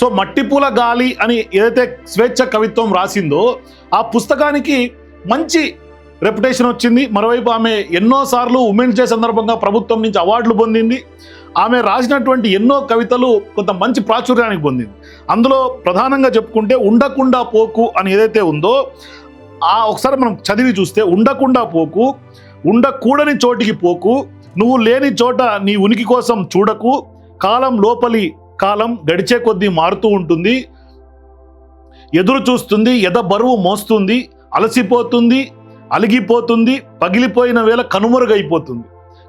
So మట్టిపూల గాలి అని ఏదైతే స్వేచ్ఛ కవిత్వం రాసిందో ఆ పుస్తకానికి మంచి రెప్యుటేషన్ వచ్చింది. మరోవైపు ఆమె ఎన్నోసార్లు ఉమెన్స్ డే సందర్భంగా ప్రభుత్వం నుంచి అవార్డులు పొందింది. ఆమె రాసినటువంటి ఎన్నో కవితలు కొంత మంచి ప్రాచుర్యానికి పొందింది. అందులో ప్రధానంగా చెప్పుకుంటే ఉండకుండా పోకు అని ఏదైతే ఉందో ఆ ఒకసారి మనం చదివి చూస్తే ఉండకుండా పోకు ఉండకూడని చోటికి పోకు నువ్వు లేని చోట నీ ఉనికి కోసం చూడకు కాలం లోపలి కాలం గడిచే కొద్దీ మారుతూ ఉంటుంది. ఎదురు చూస్తుంది ఎద బరువు మోస్తుంది అలసిపోతుంది అలిగిపోతుంది పగిలిపోయిన వేళ కనుమరుగైపోతుంది.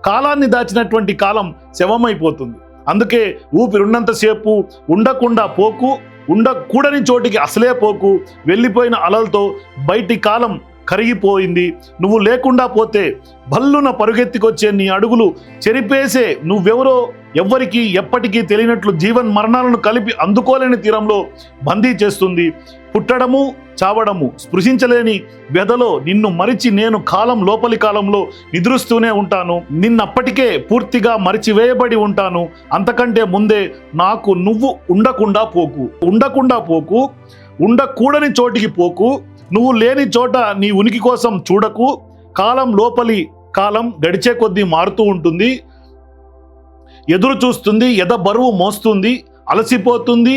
కాలాన్ని దాచినటువంటి కాలం శవమైపోతుంది. అందుకే ఊపిరున్నంతసేపు ఉండకుండా పోకు ఉండకూడని చోటికి అసలే పోకు వెళ్ళిపోయిన అలలతో బయటి కాలం కరిగిపోయింది. నువ్వు లేకుండా పోతే భల్లున పరుగెత్తికొచ్చే నీ అడుగులు చెరిపేసే నువ్వెవరో ఎవ్వరికీ ఎప్పటికీ తెలియనట్లు జీవన్ మరణాలను కలిపి అందుకోలేని తీరంలో బందీ చేస్తుంది. పుట్టడము చావడము స్పృశించలేని వ్యధలో నిన్ను మరిచి నేను కాలం లోపలి కాలంలో నిద్రుస్తూనే ఉంటాను. నిన్నప్పటికే పూర్తిగా మరిచివేయబడి ఉంటాను. అంతకంటే ముందే నాకు నువ్వు ఉండకుండా పోకు. ఉండకుండా పోకు. ఉండకూడని చోటికి పోకు. నువ్వు లేని చోట నీ ఉనికి కోసం చూడకు. కాలం లోపలి కాలం గడిచే కొద్దీ మారుతూ ఉంటుంది. ఎదురు చూస్తుంది ఎద బరువు మోస్తుంది అలసిపోతుంది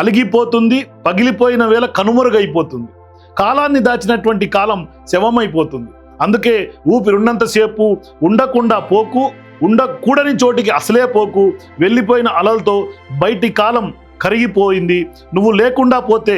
అలిగిపోతుంది పగిలిపోయిన వేళ కనుమరుగైపోతుంది. కాలాన్ని దాచినటువంటి కాలం శవమైపోతుంది. అందుకే ఊపిరున్నంతసేపు ఉండకుండా పోకు ఉండకూడని చోటికి అసలే పోకు వెళ్ళిపోయిన అలలతో బయటి కాలం కరిగిపోయింది. నువ్వు లేకుండా పోతే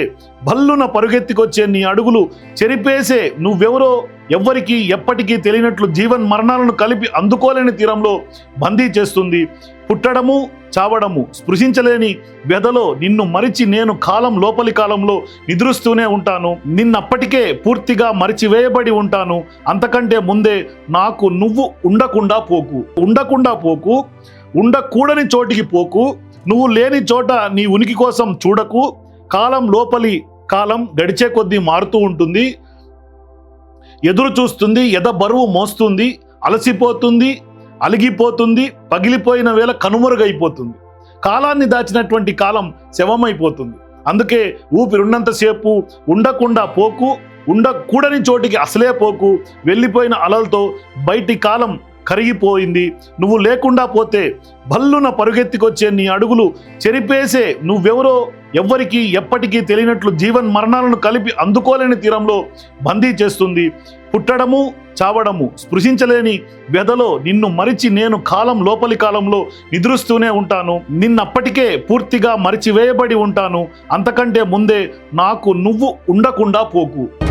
భల్లున పరుగెత్తికొచ్చే నీ అడుగులు చెరిపేసే నువ్వెవరో ఎవ్వరికీ ఎప్పటికీ తెలియనట్లు జీవన్ మరణాలను కలిపి అందుకోలేని తీరంలో బందీ చేస్తుంది. పుట్టడము చావడము స్పృశించలేని వ్యధలో నిన్ను మరిచి నేను కాలం లోపలి కాలంలో నిద్రిస్తూనే ఉంటాను. నిన్నప్పటికే పూర్తిగా మరిచివేయబడి ఉంటాను. అంతకంటే ముందే నాకు నువ్వు ఉండకుండా పోకు. ఉండకుండా పోకు. ఉండకూడని చోటికి పోకు. నువ్వు లేని చోట నీ ఉనికి కోసం చూడకు. కాలం లోపలి కాలం గడిచే కొద్దీ మారుతూ ఉంటుంది. ఎదురు చూస్తుంది ఎద బరువు మోస్తుంది అలసిపోతుంది అలిగిపోతుంది పగిలిపోయిన వేళ కనుమరుగైపోతుంది. కాలాన్ని దాచినటువంటి కాలం శవమైపోతుంది. అందుకే ఊపిరున్నంతసేపు ఉండకుండా పోకు ఉండకూడని చోటికి అసలే పోకు వెళ్ళిపోయిన అలలతో బయటి కాలం కరిగిపోయింది. నువ్వు లేకుండా పోతే భల్లున పరుగెత్తికొచ్చే నీ అడుగులు చెరిపేసే నువ్వెవరో ఎవ్వరికీ ఎప్పటికీ తెలియనట్లు జీవన్ మరణాలను కలిపి అందుకోలేని తీరంలో బందీ చేస్తుంది. పుట్టడము చావడము స్పృశించలేని వ్యధలో నిన్ను మరిచి నేను కాలం లోపలి కాలంలో నిద్రిస్తూనే ఉంటాను. నిన్నప్పటికే పూర్తిగా మరిచివేయబడి ఉంటాను. అంతకంటే ముందే నాకు నువ్వు ఉండకుండా పోకు.